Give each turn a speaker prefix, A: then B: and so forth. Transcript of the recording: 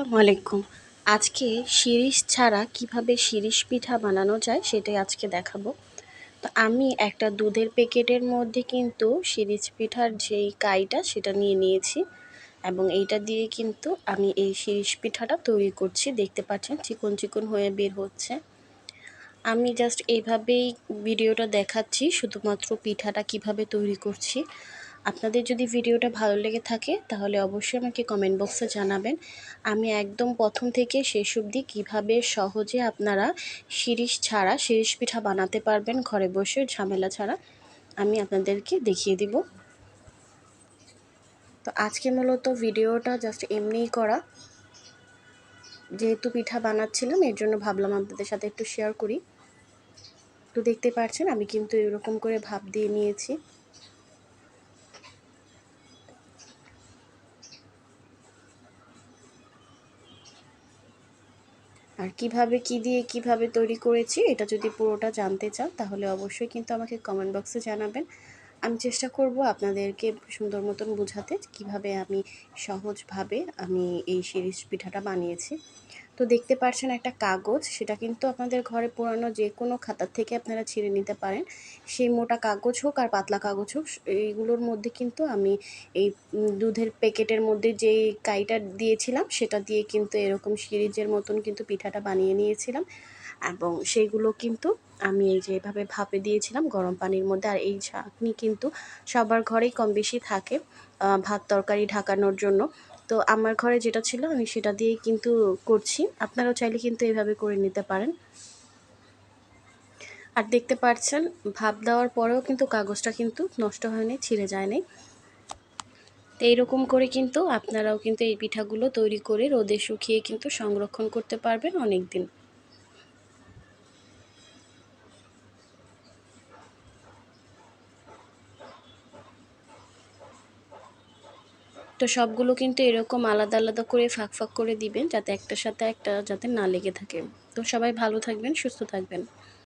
A: আসসালামু আলাইকুম। আজকে শিরিষ ছাড়া কীভাবে শিরিষ পিঠা বানানো যায় সেটাই আজকে দেখাবো। তো আমি একটা দুধের প্যাকেটের মধ্যে কিন্তু শিরিষ পিঠার যেই কাইটা সেটা নিয়ে নিয়েছি এবং এইটা দিয়ে কিন্তু আমি এই শিরিষ পিঠাটা তৈরি করছি। দেখতে পাচ্ছেন চিকন চিকন হয়ে বের হচ্ছে। আমি জাস্ট এইভাবেই ভিডিওটা দেখাচ্ছি, শুধুমাত্র পিঠাটা কীভাবে তৈরি করছি। আপনাদের যদি ভিডিওটা ভালো লেগে থাকে, তাহলে অবশ্যই আমাকে কমেন্ট বক্সে জানাবেন। আমি একদম প্রথম থেকে শেষ অবধি কীভাবে সহজে আপনারা শিরিষ ছাড়া শিরিষ পিঠা বানাতে পারবেন, ঘরে বসে ঝামেলা ছাড়া, আমি আপনাদেরকে দেখিয়ে দিব। তো আজকে মূলত ভিডিওটা জাস্ট এমনিই করা। যেহেতু পিঠা বানাচ্ছিলাম, এর জন্য ভাবলাম আপনাদের সাথে একটু শেয়ার করি। তো দেখতে পাচ্ছেন, আমি কিন্তু এরকম করে ভাব দিয়ে নিয়েছি। আর কীভাবে কি দিয়ে কীভাবে তৈরি করেছি, এটা যদি পুরোটা জানতে চান তাহলে অবশ্যই কিন্তু আমাকে কমেন্ট বক্সে জানাবেন। আমি চেষ্টা করব আপনাদেরকে সুন্দর মতন বোঝাতে কীভাবে আমি সহজভাবে আমি এই সিরিজ পিঠাটা বানিয়েছি। তো দেখতে পাচ্ছেন একটা কাগজ, সেটা কিন্তু আপনাদের ঘরে পুরানো যে কোনো খাতার থেকে আপনারা ছিঁড়ে নিতে পারেন। সেই মোটা কাগজ হোক আর পাতলা কাগজ হোক, এইগুলোর মধ্যে কিন্তু আমি এই দুধের প্যাকেটের মধ্যে যেই কাইটা দিয়েছিলাম, সেটা দিয়ে কিন্তু এরকম সিরিজের মতন কিন্তু পিঠাটা বানিয়ে নিয়েছিলাম। এবং সেইগুলো কিন্তু আমি এই যে এভাবে ভাপে দিয়েছিলাম গরম পানির মধ্যে, আর এই চাটনি কিন্তু সবার ঘরেই কম বেশি থাকে ভাত তরকারি ঢাকানোর জন্য। তো আমার ঘরে যেটা ছিল আমি সেটা দিয়েই কিন্তু করছি। আপনারাও চাইলে কিন্তু এভাবে করে নিতে পারেন। আর দেখতে পাচ্ছেন ভাব দেওয়ার পরেও কিন্তু কাগজটা কিন্তু নষ্ট হয়নি, ছিঁড়ে যায়নি। তো এইরকম করে কিন্তু আপনারাও কিন্তু এই পিঠাগুলো তৈরি করে রোদে শুকিয়ে কিন্তু সংরক্ষণ করতে পারবেন অনেক দিন তো সবগুলো কিন্তু এরকম আলাদা আলাদা করে ফাঁক ফাঁক করে দিবেন যাতে একটার সাথে একটা যাতে না লেগে থাকে। তো সবাই ভালো থাকবেন, সুস্থ থাকবেন।